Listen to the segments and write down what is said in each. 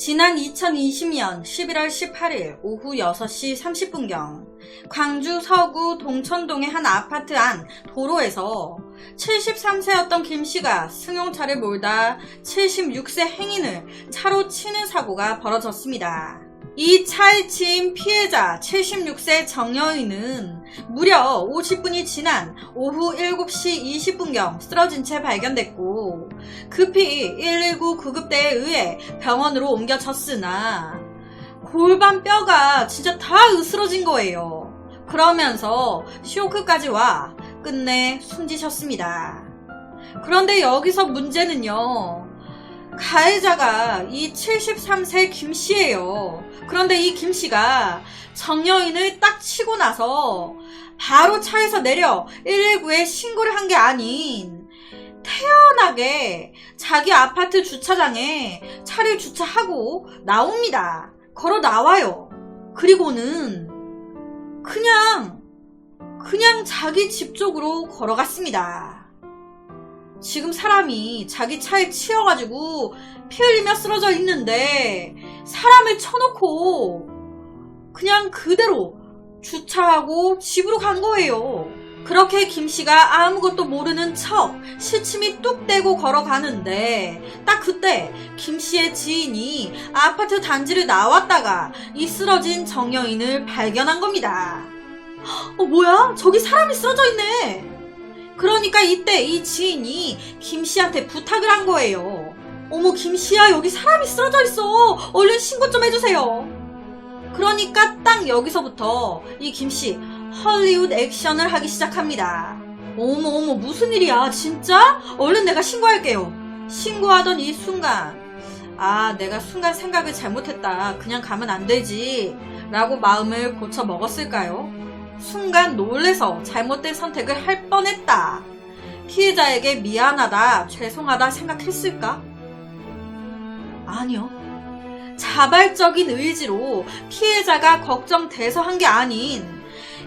지난 2020년 11월 18일 오후 6시 30분경 광주 서구 동천동의 한 아파트 안 도로에서 73세였던 김 씨가 승용차를 몰다 76세 행인을 차로 치는 사고가 벌어졌습니다. 이 차에 치인 피해자 76세 정여인은 무려 50분이 지난 오후 7시 20분경 쓰러진 채 발견됐고 급히 119 구급대에 의해 병원으로 옮겨졌으나 골반 뼈가 진짜 다 으스러진 거예요. 그러면서 쇼크까지 와 끝내 숨지셨습니다. 그런데 여기서 문제는요. 가해자가 이 73세 김 씨예요. 그런데 이 김 씨가 정여인을 딱 치고 나서 바로 차에서 내려 119에 신고를 한 게 아닌 태연하게 자기 아파트 주차장에 차를 주차하고 나옵니다. 걸어 나와요. 그리고는 그냥 그냥 자기 집 쪽으로 걸어갔습니다. 지금 사람이 자기 차에 치여가지고 피 흘리며 쓰러져 있는데 사람을 쳐놓고 그냥 그대로 주차하고 집으로 간 거예요. 그렇게 김 씨가 아무것도 모르는 척 시침이 뚝 떼고 걸어가는데 딱 그때 김 씨의 지인이 아파트 단지를 나왔다가 이 쓰러진 정여인을 발견한 겁니다. 어 뭐야? 저기 사람이 쓰러져 있네. 그러니까 이때 이 지인이 김 씨한테 부탁을 한 거예요. 어머 김 씨야 여기 사람이 쓰러져 있어. 얼른 신고 좀 해주세요. 그러니까 딱 여기서부터 이 김씨 헐리우드 액션을 하기 시작합니다. 어머 어머 무슨 일이야 진짜? 얼른 내가 신고할게요. 신고하던 이 순간 아 내가 순간 생각을 잘못했다. 그냥 가면 안 되지. 라고 마음을 고쳐 먹었을까요? 순간 놀래서 잘못된 선택을 할 뻔했다. 피해자에게 미안하다, 죄송하다 생각했을까? 아니요. 자발적인 의지로 피해자가 걱정돼서 한 게 아닌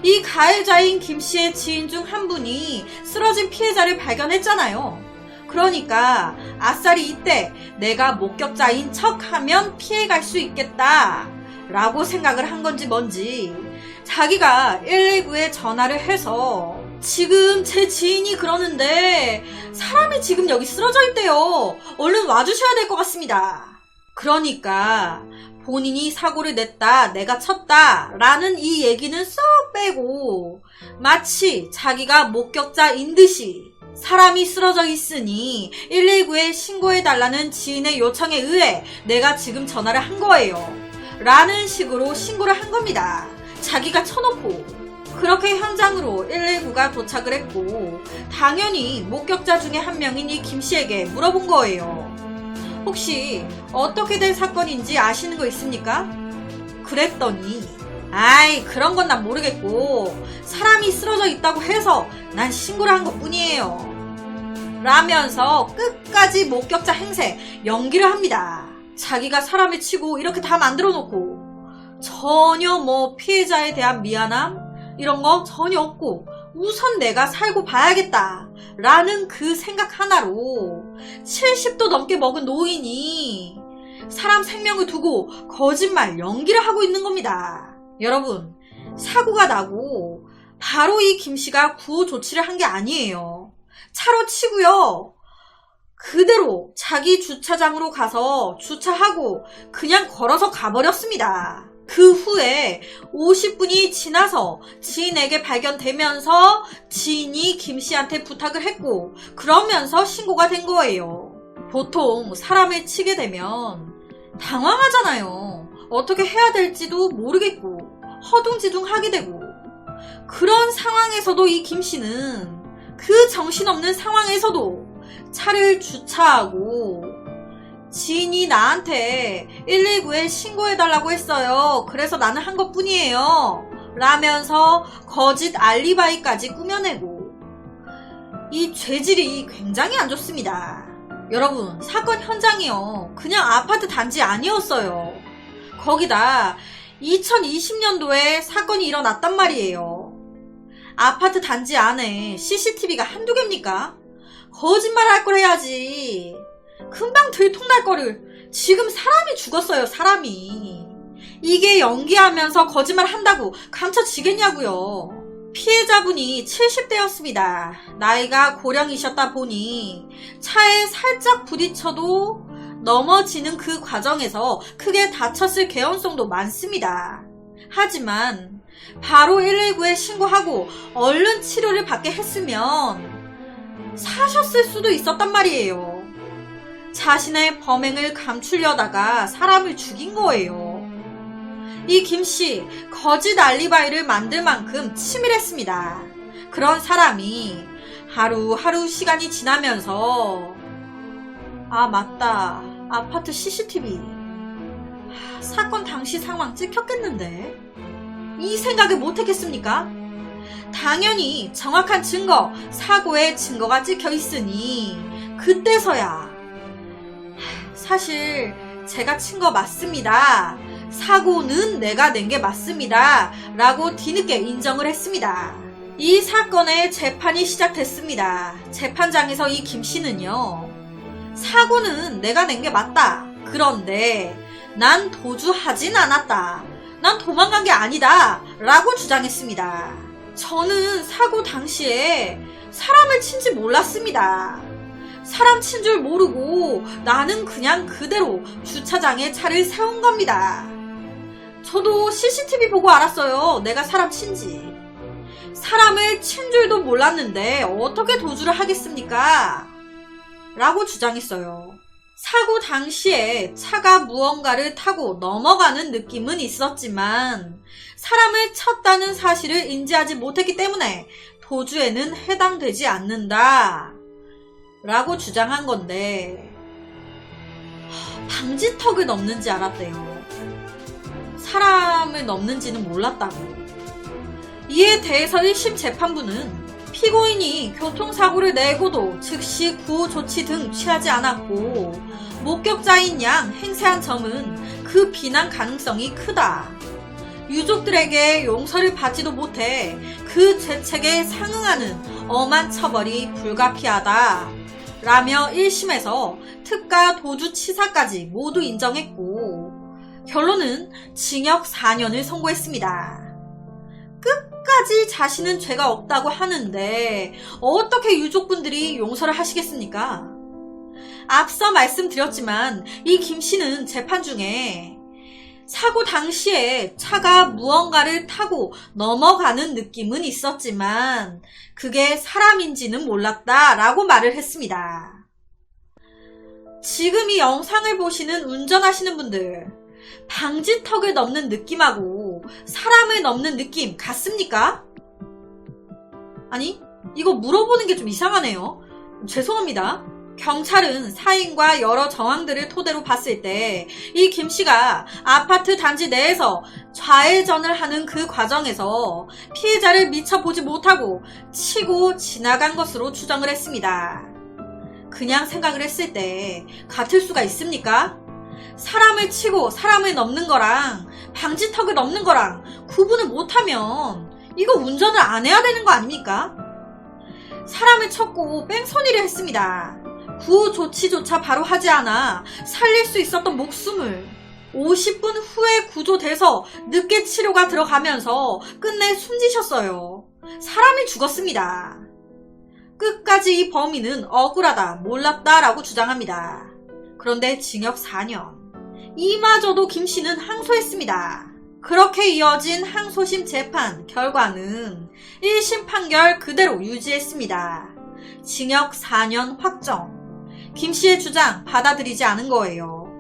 이 가해자인 김 씨의 지인 중 한 분이 쓰러진 피해자를 발견했잖아요. 그러니까 아싸리 이때 내가 목격자인 척 하면 피해갈 수 있겠다 라고 생각을 한 건지 뭔지 자기가 119에 전화를 해서 지금 제 지인이 그러는데 사람이 지금 여기 쓰러져 있대요. 얼른 와주셔야 될 것 같습니다. 그러니까 본인이 사고를 냈다, 내가 쳤다 라는 이 얘기는 쏙 빼고 마치 자기가 목격자인 듯이 사람이 쓰러져 있으니 119에 신고해달라는 지인의 요청에 의해 내가 지금 전화를 한 거예요. 라는 식으로 신고를 한 겁니다. 자기가 쳐놓고 그렇게 현장으로 119가 도착을 했고 당연히 목격자 중에 한 명인 이 김 씨에게 물어본 거예요. 혹시 어떻게 된 사건인지 아시는 거 있습니까? 그랬더니 아이 그런 건 난 모르겠고 사람이 쓰러져 있다고 해서 난 신고를 한 것 뿐이에요. 라면서 끝까지 목격자 행세 연기를 합니다. 자기가 사람을 치고 이렇게 다 만들어 놓고 전혀 뭐 피해자에 대한 미안함 이런 거 전혀 없고 우선 내가 살고 봐야겠다 라는 그 생각 하나로 70도 넘게 먹은 노인이 사람 생명을 두고 거짓말 연기를 하고 있는 겁니다. 여러분 사고가 나고 바로 이 김 씨가 구호 조치를 한 게 아니에요. 차로 치고요. 그대로 자기 주차장으로 가서 주차하고 그냥 걸어서 가버렸습니다. 그 후에 50분이 지나서 지인에게 발견되면서 지인이 김 씨한테 부탁을 했고 그러면서 신고가 된 거예요. 보통 사람을 치게 되면 당황하잖아요. 어떻게 해야 될지도 모르겠고 허둥지둥 하게 되고 그런 상황에서도 이 김 씨는 그 정신없는 상황에서도 차를 주차하고 지인이 나한테 119에 신고해달라고 했어요. 그래서 나는 한 것 뿐이에요. 라면서 거짓 알리바이까지 꾸며내고 이 죄질이 굉장히 안 좋습니다. 여러분, 사건 현장이요. 그냥 아파트 단지 아니었어요. 거기다 2020년도에 사건이 일어났단 말이에요. 아파트 단지 안에 CCTV가 한두 개입니까? 거짓말 할 걸 해야지. 금방 들통날 거를 지금 사람이 죽었어요, 사람이. 이게 연기하면서 거짓말 한다고 감춰지겠냐고요. 피해자분이 70대였습니다. 나이가 고령이셨다 보니 차에 살짝 부딪혀도 넘어지는 그 과정에서 크게 다쳤을 개연성도 많습니다. 하지만 바로 119에 신고하고 얼른 치료를 받게 했으면 사셨을 수도 있었단 말이에요. 자신의 범행을 감추려다가 사람을 죽인 거예요. 이 김씨, 거짓 알리바이를 만들 만큼 치밀했습니다. 그런 사람이 하루하루 시간이 지나면서, 아, 맞다. 아파트 CCTV. 하, 사건 당시 상황 찍혔겠는데? 이 생각을 못했겠습니까? 당연히 정확한 증거, 사고의 증거가 찍혀 있으니, 그때서야, 사실 제가 친 거 맞습니다. 사고는 내가 낸 게 맞습니다. 라고 뒤늦게 인정을 했습니다. 이 사건의 재판이 시작됐습니다. 재판장에서 이 김 씨는요, 사고는 내가 낸 게 맞다. 그런데 난 도주하진 않았다. 난 도망간 게 아니다. 라고 주장했습니다. 저는 사고 당시에 사람을 친지 몰랐습니다. 사람 친 줄 모르고 나는 그냥 그대로 주차장에 차를 세운 겁니다. 저도 CCTV 보고 알았어요. 내가 사람 친지. 사람을 친 줄도 몰랐는데 어떻게 도주를 하겠습니까? 라고 주장했어요. 사고 당시에 차가 무언가를 타고 넘어가는 느낌은 있었지만 사람을 쳤다는 사실을 인지하지 못했기 때문에 도주에는 해당되지 않는다. 라고 주장한 건데 방지턱을 넘는지 알았대요. 사람을 넘는지는 몰랐다고. 이에 대해서 1심 재판부는 피고인이 교통사고를 내고도 즉시 구호 조치 등 취하지 않았고 목격자인 양 행세한 점은 그 비난 가능성이 크다. 유족들에게 용서를 받지도 못해 그 죄책에 상응하는 엄한 처벌이 불가피하다. 라며 1심에서 특가 도주치사까지 모두 인정했고 결론은 징역 4년을 선고했습니다. 끝까지 자신은 죄가 없다고 하는데 어떻게 유족분들이 용서를 하시겠습니까? 앞서 말씀드렸지만 이 김 씨는 재판 중에 사고 당시에 차가 무언가를 타고 넘어가는 느낌은 있었지만 그게 사람인지는 몰랐다 라고 말을 했습니다. 지금 이 영상을 보시는 운전하시는 분들 방지턱을 넘는 느낌하고 사람을 넘는 느낌 같습니까? 아니, 이거 물어보는 게 좀 이상하네요. 죄송합니다. 경찰은 사인과 여러 정황들을 토대로 봤을 때 이 김 씨가 아파트 단지 내에서 좌회전을 하는 그 과정에서 피해자를 미처 보지 못하고 치고 지나간 것으로 추정을 했습니다. 그냥 생각을 했을 때 같을 수가 있습니까? 사람을 치고 사람을 넘는 거랑 방지턱을 넘는 거랑 구분을 못하면 이거 운전을 안 해야 되는 거 아닙니까? 사람을 쳤고 뺑소니를 했습니다. 구호 조치조차 바로 하지 않아 살릴 수 있었던 목숨을 50분 후에 구조돼서 늦게 치료가 들어가면서 끝내 숨지셨어요. 사람이 죽었습니다. 끝까지 이 범인은 억울하다, 몰랐다라고 주장합니다. 그런데 징역 4년. 이마저도 김 씨는 항소했습니다. 그렇게 이어진 항소심 재판 결과는 1심 판결 그대로 유지했습니다. 징역 4년 확정. 김 씨의 주장 받아들이지 않은 거예요.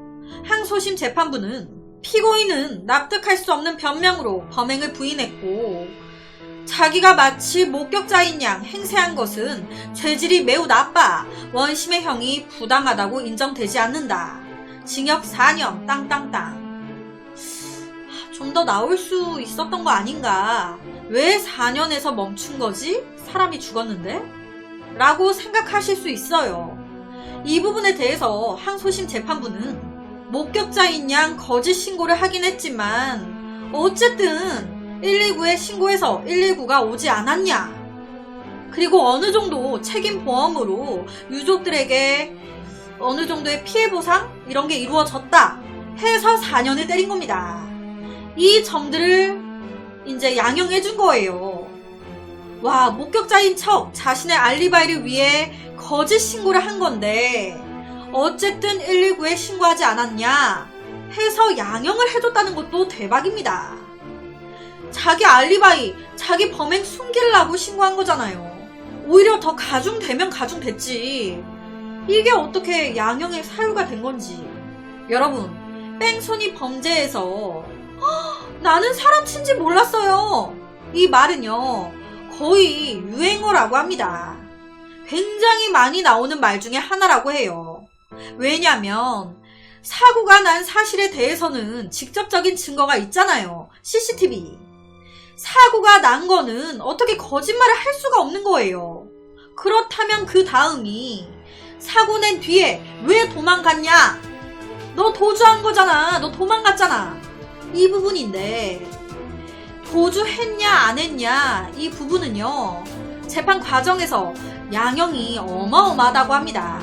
항소심 재판부는 피고인은 납득할 수 없는 변명으로 범행을 부인했고 자기가 마치 목격자인 양 행세한 것은 죄질이 매우 나빠 원심의 형이 부당하다고 인정되지 않는다. 징역 4년 땅땅땅. 좀 더 나올 수 있었던 거 아닌가? 왜 4년에서 멈춘 거지? 사람이 죽었는데? 라고 생각하실 수 있어요. 이 부분에 대해서 항소심 재판부는 목격자인 양 거짓 신고를 하긴 했지만 어쨌든 119에 신고해서 119가 오지 않았냐? 그리고 어느 정도 책임 보험으로 유족들에게 어느 정도의 피해 보상 이런 게 이루어졌다 해서 4년을 때린 겁니다. 이 점들을 이제 양형해 준 거예요. 와, 목격자인 척 자신의 알리바이를 위해 거짓 신고를 한 건데 어쨌든 119에 신고하지 않았냐 해서 양형을 해줬다는 것도 대박입니다. 자기 알리바이, 자기 범행 숨기려고 신고한 거잖아요. 오히려 더 가중되면 가중됐지. 이게 어떻게 양형의 사유가 된 건지. 여러분, 뺑소니 범죄에서 "헉, 나는 사람 친지 몰랐어요. 이 말은요, 거의 유행어라고 합니다. 굉장히 많이 나오는 말 중에 하나라고 해요. 왜냐면, 사고가 난 사실에 대해서는 직접적인 증거가 있잖아요. CCTV. 사고가 난 거는 어떻게 거짓말을 할 수가 없는 거예요. 그렇다면 그 다음이 사고 낸 뒤에 왜 도망갔냐? 너 도주한 거잖아. 너 도망갔잖아. 이 부분인데 도주했냐 안 했냐 이 부분은요 재판 과정에서 양형이 어마어마하다고 합니다.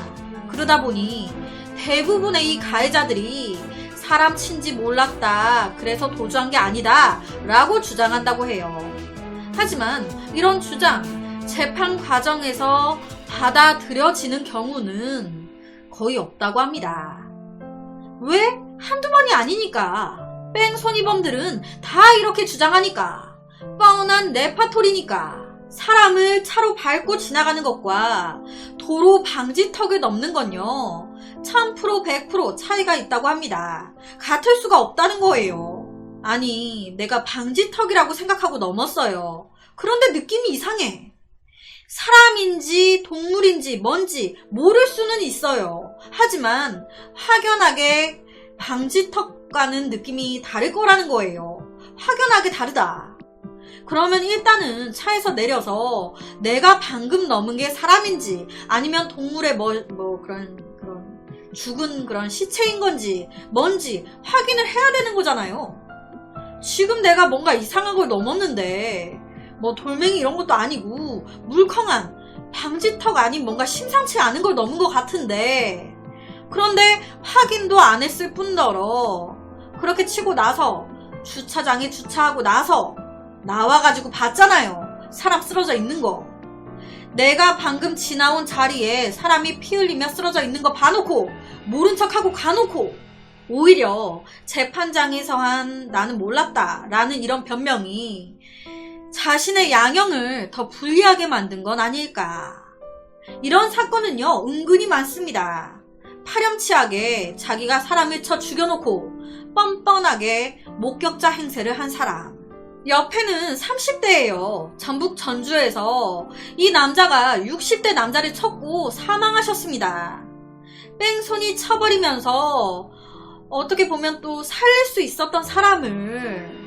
그러다 보니 대부분의 이 가해자들이 사람 친지 몰랐다. 그래서 도주한 게 아니다. 라고 주장한다고 해요. 하지만 이런 주장, 재판 과정에서 받아들여지는 경우는 거의 없다고 합니다. 왜? 한두 번이 아니니까. 뺑소니범들은 다 이렇게 주장하니까. 뻔한 레파토리니까. 사람을 차로 밟고 지나가는 것과 도로 방지턱을 넘는 건요. 1000% 100% 차이가 있다고 합니다. 같을 수가 없다는 거예요. 아니, 내가 방지턱이라고 생각하고 넘었어요. 그런데 느낌이 이상해. 사람인지 동물인지 뭔지 모를 수는 있어요. 하지만 확연하게 방지턱과는 느낌이 다를 거라는 거예요. 확연하게 다르다. 그러면 일단은 차에서 내려서 내가 방금 넘은 게 사람인지 아니면 동물의 뭐, 뭐 그런 그런 죽은 그런 시체인 건지 뭔지 확인을 해야 되는 거잖아요. 지금 내가 뭔가 이상한 걸 넘었는데 뭐 돌멩이 이런 것도 아니고 물컹한 방지턱 아닌 뭔가 심상치 않은 걸 넘은 것 같은데 그런데 확인도 안 했을 뿐더러 그렇게 치고 나서 주차장에 주차하고 나서 나와가지고 봤잖아요. 사람 쓰러져 있는 거. 내가 방금 지나온 자리에 사람이 피 흘리며 쓰러져 있는 거 봐놓고 모른 척하고 가놓고 오히려 재판장에서 한 나는 몰랐다 라는 이런 변명이 자신의 양형을 더 불리하게 만든 건 아닐까. 이런 사건은요, 은근히 많습니다. 파렴치하게 자기가 사람을 쳐 죽여놓고 뻔뻔하게 목격자 행세를 한 사람. 옆에는 30대예요. 전북 전주에서 이 남자가 60대 남자를 쳤고 사망하셨습니다. 뺑소니 쳐버리면서 어떻게 보면 또 살릴 수 있었던 사람을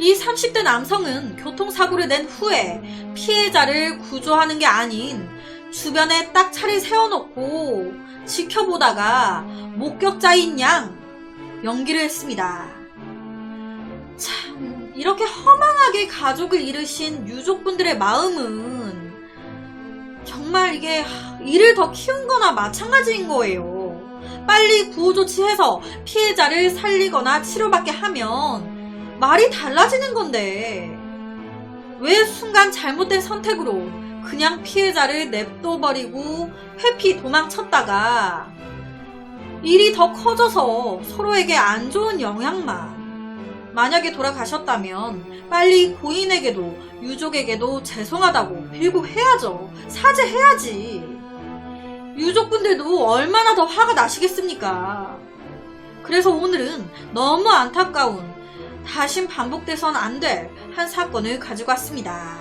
이 30대 남성은 교통사고를 낸 후에 피해자를 구조하는 게 아닌 주변에 딱 차를 세워놓고 지켜보다가 목격자인 양 연기를 했습니다. 참, 이렇게 허망하게 가족을 잃으신 유족분들의 마음은 정말 이게 이를 더 키운 거나 마찬가지인 거예요. 빨리 구호조치해서 피해자를 살리거나 치료받게 하면 말이 달라지는 건데 왜 순간 잘못된 선택으로 그냥 피해자를 냅둬버리고 회피 도망쳤다가 일이 더 커져서 서로에게 안 좋은 영향만 만약에 돌아가셨다면 빨리 고인에게도 유족에게도 죄송하다고 빌고 해야죠. 사죄해야지. 유족분들도 얼마나 더 화가 나시겠습니까? 그래서 오늘은 너무 안타까운 다신 반복돼선 안 될 한 사건을 가지고 왔습니다.